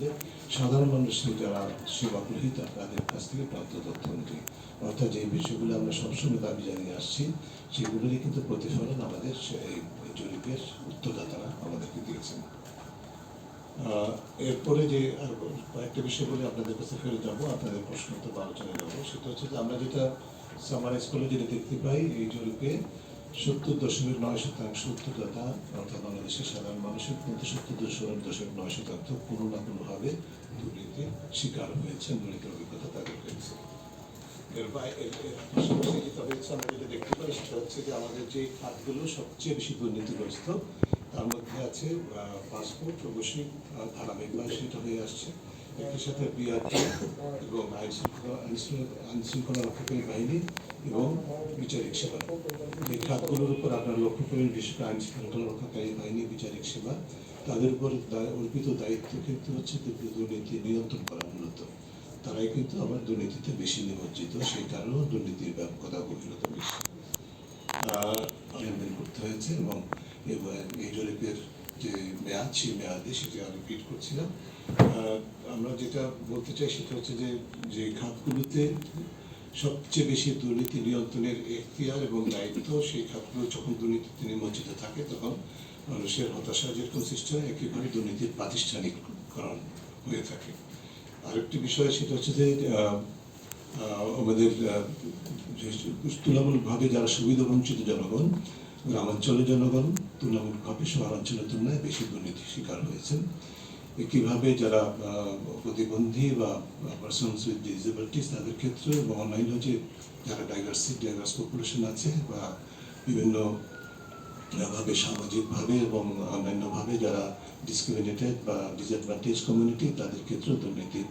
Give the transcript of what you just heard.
মধ্যে সাধারণ মানুষের যারা সেবা গ্রহীতা তাদের কাছ থেকে প্রাপ্ত তথ্য অনুযায়ী। অর্থাৎ যে বিষয়গুলো আমরা সবসময় দাবি জানিয়ে আসছি, সেগুলোরই কিন্তু প্রতিফলন আমাদের সেই জরিপের উত্তরদাতারা আমাদেরকে দিয়েছেন। এরপরে যে আর কয়েকটা বিষয় বলে আপনাদের কাছে ফেরত যাব, আপনাদের প্রশ্ন তো আলোচনায় যাব। সেটা হচ্ছে যে আমরা যেটা সামারাইজ করলে যেটা দেখতে পাই, এই জরিপে সত্তর দশমিক নয় শতাংশ উত্তরদাতা অর্থাৎ বাংলাদেশের সাধারণ মানুষের মধ্যে সত্তর দশমিক দশমিক নয় শতাংশ কোনো না কোনোভাবে দুর্নীতির শিকার হয়েছেন দুর্নীতির অভিজ্ঞতা তাদের হয়েছে। এর বাই- এর এর পাশাপাশি যেটা হয়েছে, আমরা যেটা দেখতে পাই সেটা হচ্ছে যে আমাদের যে খাতগুলো সবচেয়ে বেশি দুর্নীতিগ্রস্ত, তার মধ্যে আছে পাসপোর্ট, অবশ্যই ধারাবাহিকভাবে সেটা হয়ে আসছে। একই সাথে বিআরটি এবং আইন শৃঙ্খলা রক্ষাকারী বাহিনী এবং বিচারিক সেবা। এই খাতগুলোর উপর আপনারা লক্ষ্য করেন বিশেষ করে আইন শৃঙ্খলা রক্ষাকারী বাহিনী বিচারিক সেবা। তাদের উপর অর্পিত দায়িত্ব কিন্তু হচ্ছে দুর্নীতি নিয়ন্ত্রণ করা মূলত। তারাই কিন্তু আবার দুর্নীতিতে বেশি নিমজ্জিত সেই কারণেও দুর্নীতির ব্যাপকতা গভীরতা বেশি। আহ, লেনদেন করতে হয়েছে এবং এই জরিপের যে মেয়াদ সেই মেয়াদে সেটি রিপিট করছিলাম। আমরা যেটা বলতে চাই সেটা হচ্ছে যে যে খাতগুলোতে সবচেয়ে বেশি দুর্নীতি নিয়ন্ত্রণের এখতিয়ার এবং দায়িত্ব, সেই খাতগুলো যখন দুর্নীতিতে নিমজ্জিত থাকে, তখন মানুষের হতাশা যেরকম সৃষ্টি হয় একইভাবে দুর্নীতির প্রাতিষ্ঠানিককরণ হয়ে থাকে। আরেকটি বিষয় সেটা হচ্ছে যে আমাদের তুলনামূলকভাবে যারা সুবিধা বঞ্চিত জনগণ গ্রামাঞ্চলের জনগণ তুলনামূলকভাবে শহরাঞ্চলের তুলনায় বেশি দুর্নীতির শিকার হয়েছেন। একইভাবে যারা প্রতিবন্ধী বা পার্সনস উইথ ডিসেবিলিটিস তাদের ক্ষেত্রে এবং অন্যান্য যে যারা ডাইভার্সি ডাইভার্স পপুলেশন আছে বা বিভিন্ন ভাবে সামাজিকভাবে এবং অন্যান্যভাবে যারা ডিসক্রিমিনেটেড বা ডিসঅ্যাডভান্টেজ কমিউনিটি তাদের ক্ষেত্রেও দুর্নীতির